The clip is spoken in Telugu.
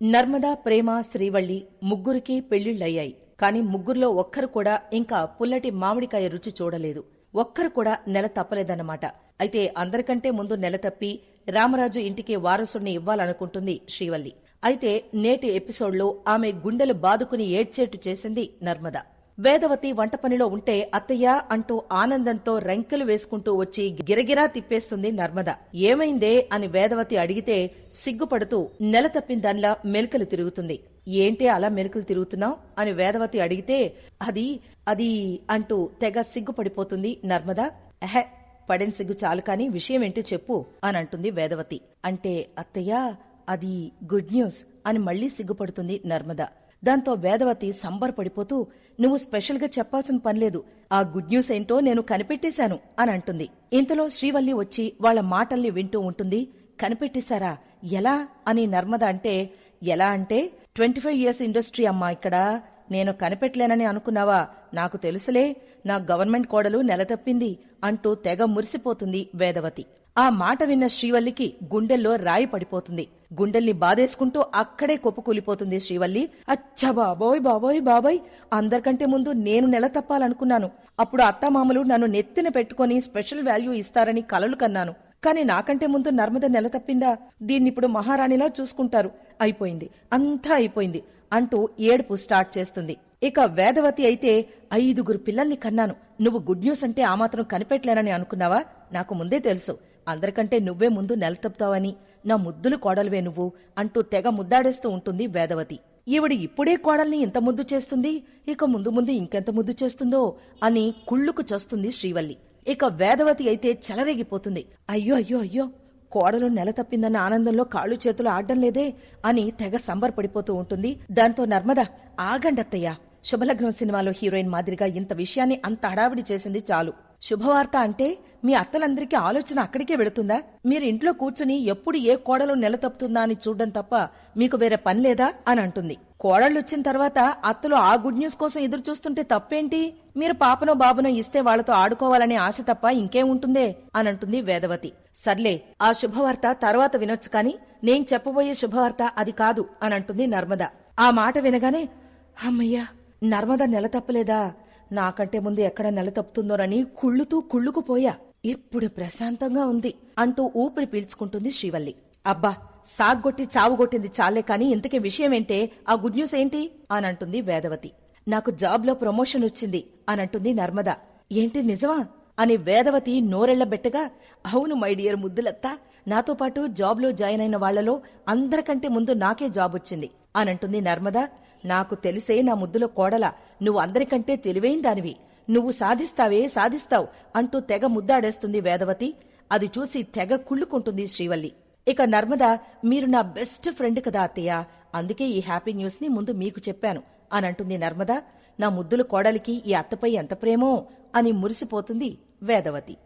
నర్మదా ప్రేమ శ్రీవల్లి ముగ్గురికి పెళ్ళిళ్ళయ్యాయి కాని ముగ్గురులో ఒక్కరు కూడా ఇంకా పుల్లటి మామిడికాయ రుచి చూడలేదు. ఒక్కరు కూడా నెల తప్పలేదన్నమాట. అయితే అందరికంటే ముందు నెల తప్పి రామరాజు ఇంటికి వారసుణ్ణి ఇవ్వాలనుకుంటుంది శ్రీవల్లి. అయితే నేటి ఎపిసోడ్లో ఆమె గుండెలు బాదుకుని ఏడ్చేట్టు చేసింది నర్మదా. వేదవతి వంట పనిలో ఉంటే అత్తయ్య అంటూ ఆనందంతో రెంకెలు వేసుకుంటూ వచ్చి గిరగిరా తిప్పేస్తుంది నర్మద. ఏమైందే అని వేదవతి అడిగితే సిగ్గుపడుతూ నెల తప్పిన దానిలా మెలికలు తిరుగుతుంది. ఏంటి అలా మెలికలు తిరుగుతున్నావు? అని వేదవతి అడిగితే అది అది అంటూ తెగ సిగ్గుపడిపోతుంది నర్మద. ఎహె పడిన సిగ్గు చాలు కాని విషయం ఏంటో చెప్పు అని అంటుంది వేదవతి. అంటే అత్తయ్య అది గుడ్ న్యూస్ అని మళ్ళీ సిగ్గుపడుతుంది నర్మద. దాంతో వేదవతి సంబరపడిపోతూ నువ్వు స్పెషల్గా చెప్పాల్సిన పనిలేదు ఆ గుడ్ న్యూస్ ఏంటో నేను కనిపెట్టేశాను అని అంటుంది. ఇంతలో శ్రీవల్లి వచ్చి వాళ్ళ మాటల్ని వింటూ ఉంటుంది. కనిపెట్టేశారా? ఎలా? అని నర్మద అంటే ఎలా అంటే ట్వంటీ ఫైవ్ ఇయర్స్ ఇండస్ట్రీ అమ్మా ఇక్కడ. నేను కనిపెట్టలేనని అనుకున్నావా? నాకు తెలుసులే. నా గవర్నమెంట్ కోడలు నెల తప్పింది అంటూ తెగ మురిసిపోతుంది వేదవతి. ఆ మాట విన్న శ్రీవల్లికి గుండెల్లో రాయి పడిపోతుంది. గుండెల్ని బాధేసుకుంటూ అక్కడే కుప్పకూలిపోతుంది శ్రీవల్లి. అచ్చా బాబోయ్ బాబోయ్ బాబాయ్. అందరికంటే ముందు నేను నెల తప్పాలనుకున్నాను. అప్పుడు అత్తమామలు నన్ను నెత్తిన పెట్టుకుని స్పెషల్ వాల్యూ ఇస్తారని కలలు కన్నాను. కానీ నాకంటే ముందు నర్మద నెల తప్పిందా? దీన్నిప్పుడు మహారాణిలా చూసుకుంటారు. అయిపోయింది. అంతా అయిపోయింది అంటూ ఏడుపు స్టార్ట్ చేస్తుంది. ఇక వేదవతి అయితే ఐదుగురు పిల్లల్ని కన్నాను. నువ్వు గుడ్ న్యూస్ అంటే ఆ మాత్రం కనిపెట్టలేనని అనుకున్నావా? నాకు ముందే తెలుసు. అందరికంటే నువ్వే ముందు నెల తప్పుతావని నా ముద్దులు కోడలువే నువ్వు అంటూ తెగ ముద్దాడేస్తూ ఉంటుంది వేదవతి. ఈవిడ ఇప్పుడే కోడల్ని ఇంత ముద్దు చేస్తుంది ఇక ముందు ముందు ఇంకెంత ముద్దు చేస్తుందో అని కుళ్ళుకు చస్తుంది శ్రీవల్లి. ఇక వేదవతి అయితే చెలరేగిపోతుంది. అయ్యో అయ్యో అయ్యో కోడలు నెల తప్పిందన్న ఆనందంలో కాళ్ళు చేతులు ఆడడం లేదే అని తెగ సంబరపడిపోతూ ఉంటుంది. దాంతో నర్మద ఆగండత్తయ్య శుభలగ్నం సినిమాలో హీరోయిన్ మాదిరిగా ఇంత విషయాన్ని అంత హడావిడి చేసింది చాలు. శుభవార్త అంటే మీ అత్తలందరికీ ఆలోచన అక్కడికే వెళుతుందా? మీరు ఇంట్లో కూర్చుని ఎప్పుడు ఏ కోడలు నెల తప్పుతుందా అని చూడడం తప్ప మీకు వేరే పని లేదా? అని అంటుంది. వచ్చిన తర్వాత అత్తలు ఆ గుడ్ న్యూస్ కోసం ఎదురు చూస్తుంటే తప్పేంటి? మీరు పాపనో బాబునో ఇస్తే వాళ్ళతో ఆడుకోవాలనే ఆశ తప్ప ఇంకేం ఉంటుందే? అని అంటుంది వేదవతి. సర్లే ఆ శుభవార్త తర్వాత వినొచ్చు కాని నేను చెప్పబోయే శుభవార్త అది కాదు అని అంటుంది నర్మద. ఆ మాట వినగానే అమ్మయ్యా నర్మద నెల తప్పలేదా? నాకంటే ముందు ఎక్కడ నెలతప్పుతుందోనని కుళ్ళుతూ కుళ్ళుకుపోయా. ఇప్పుడు ప్రశాంతంగా ఉంది అంటూ ఊపిరి పీల్చుకుంటుంది శ్రీవల్లి. అబ్బా సాగ్గొట్టి చావుగొట్టింది చాలే కాని ఇంతకీ విషయమేంటే ఆ గుడ్ న్యూస్ ఏంటి? అనంటుంది వేదవతి. నాకు జాబ్లో ప్రమోషన్ వచ్చింది అనంటుంది నర్మద. ఏంటి నిజమా? అని వేదవతి నోరెళ్ళబెట్టగా అవును మై డియర్ ముద్దులత్తా నాతో పాటు జాబ్లో జాయిన్ అయిన వాళ్ళలో అందరికంటే ముందు నాకే జాబ్ వచ్చింది అనంటుంది నర్మద. నాకు తెలిసే నా ముద్దుల కోడల నువ్వు అందరికంటే తెలివైన దానివి. నువ్వు సాధిస్తావే సాధిస్తావు అంటూ తెగ ముద్దాడేస్తుంది వేదవతి. అది చూసి తెగ కుళ్ళుకుంటుంది శ్రీవల్లి. ఇక నర్మద మీరు నా బెస్ట్ ఫ్రెండ్ కదా అత్తయ్య. అందుకే ఈ హ్యాపీ న్యూస్ని ముందు మీకు చెప్పాను అని అంటుంది నర్మద. నా ముద్దుల కోడలికి ఈ అత్తపై ఎంత ప్రేమో అని మురిసిపోతుంది వేదవతి.